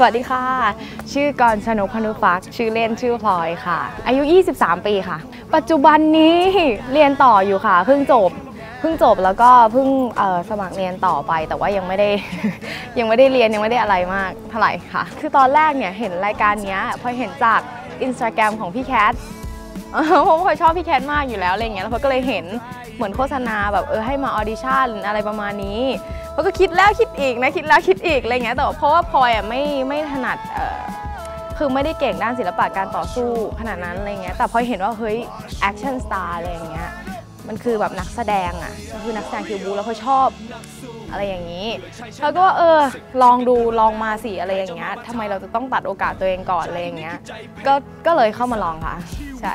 สวัสดีค่ะ ชื่อกรชนกพนุฟักชื่อเล่นชื่อพลอยค่ะ อายุ 23 ปีค่ะ ปัจจุบันนี้เรียนต่ออยู่ค่ะ เพิ่งจบเพิ่งจบแล้วก็เพิ่งสมัครเรียนต่อไป แต่ว่ายังไม่ได้ยังไม่ได้เรียนยังไม่ได้อะไรมากเท่าไหร่ค่ะ คือตอนแรกเนี่ยเห็นรายการนี้พอเห็นจากอินสตาแกรมของพี่แคท เพราะว่าพลอยชอบพี่แคทมากอยู่แล้วอะไรเงี้ยแล้วพลอยก็เลยเห็นเหมือนโฆษณาแบบเออให้มาออดิชั่นอะไรประมาณนี้พลอยก็คิดแล้วคิดอีกนะคิดแล้วคิดอีกอะไรเงี้ยแต่ว่าเพราะว่าพลอยอะไม่ไม่ถนัดเออคือไม่ได้เก่งด้านศิลปะการต่อสู้ขนาดนั้นอะไรเงี้ยแต่พลอยเห็นว่าเฮ้ยแอคชั่นสตาร์อะไรเงี้ย มันคือแบบนักแสดงอะก็คือนักแสดงคิวบูแล้วพลอยชอบอะไรอย่างนี้แล้วก็ว่าเออลองดูลองมาสิอะไรอย่างเงี้ยทำไมเราจะต้องตัดโอกาสตัวเองก่อนอะไรอย่างเงี้ยก็ก็เลยเข้ามาลองค่ะใช่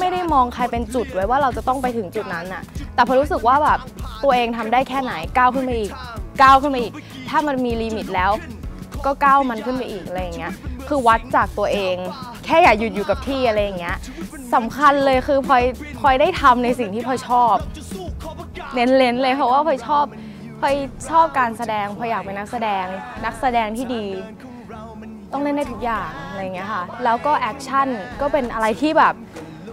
ไม่ได้มองใครเป็นจุดไว้ว่าเราจะต้องไปถึงจุดนั้นน่ะ แต่พอรู้สึกว่าแบบตัวเองทำได้แค่ไหนก้าวขึ้นไปอีกก้าวขึ้นไปอีก ถ้ามันมีลิมิตแล้ว ก็ก้าวมันขึ้นไปอีกอะไรอย่างเงี้ยคือวัดจากตัวเอง แค่อย่าหยุดอยู่กับที่อะไรอย่างเงี้ยสำคัญเลยคือพลอยพลอยได้ทำในสิ่งที่พลอยชอบ เน้นๆเลยเพราะว่าพลอยชอบพลอยชอบการแสดงพลอยอยากเป็นนักแสดง นักแสดงที่ดีต้องเล่นได้ทุกอย่างอะไรอย่างเงี้ยค่ะ แล้วก็แอคชั่นก็เป็นอะไรที่แบบ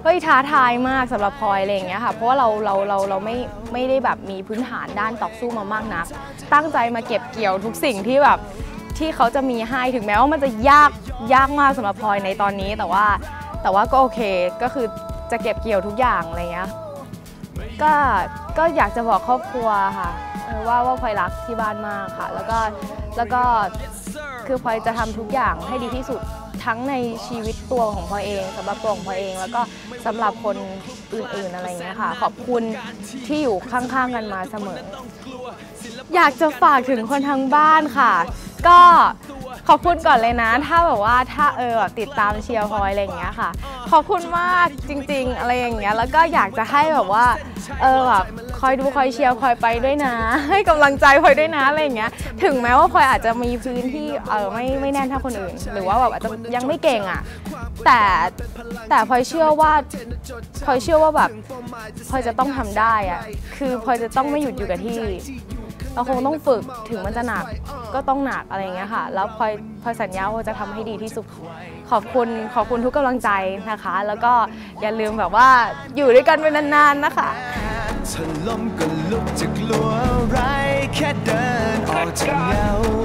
เฮ้ยท้าทายมากสำหรับพลอยอะไรอย่างเงี้ยค่ะ เพราะว่าเราเราเราเราไม่ไม่ได้แบบมีพื้นฐานด้านต่อสู้มามากนัก ตั้งใจมาเก็บเกี่ยวทุกสิ่งที่แบบ ที่เขาจะมีให้ถึงแม้ว่ามันจะยากยากมากสำหรับพลอยในตอนนี้ แต่ว่าแต่ว่าก็โอเคก็คือจะเก็บเกี่ยวทุกอย่างอะไรเงี้ยก็ก็อยากจะบอกครอบครัวค่ะว่าว่าพลอยรักที่บ้านมากค่ะ แล้วก็แล้วก็คือพลอยจะทำทุกอย่างให้ดีที่สุดทั้งในชีวิตตัวของพลอยเองสำหรับตัวของพลอยเอง แล้วก็สำหรับคนอื่นๆอะไรเงี้ยค่ะ ขอบคุณที่อยู่ข้างๆกันมาเสมอ อยากจะฝากถึงคนทางบ้านค่ะ ก็ขอบคุณก่อนเลยนะ ถ้าแบบว่าถ้าเออติดตามเชียร์พลอยอะไรอย่างเงี้ยค่ะ ขอบคุณมากจริง ๆ อะไรอย่างเงี้ยแล้วก็อยากจะให้แบบว่าเออแบบคอยดูคอยเชียร์คอยไปด้วยนะ ให้กำลังใจพลอยด้วยนะอะไรอย่างเงี้ยถึงแม้ว่าพลอยอาจจะมีพื้นที่เออไม่ไม่แน่นเท่าคนอื่น หรือว่าแบบอาจจะยังไม่เก่งอะแต่แต่พลอยเชื่อว่าพลอยเชื่อว่าแบบพลอยจะต้องทำได้อะคือพลอยจะต้องไม่หยุดอยู่กับที่ เราคงต้องฝึกถึงมันจะหนัก ก็ต้องหนักอะไรเงี้ยค่ะ แล้วพลอยพลอยสัญญาว่าจะทำให้ดีที่สุด ขอบคุณขอบคุณทุกกำลังใจนะคะ แล้วก็อย่าลืมแบบว่าอยู่ด้วยกันไปนานๆนะคะถล่มก็ลุกจะกลัวไรแค่เดินออกจากเงา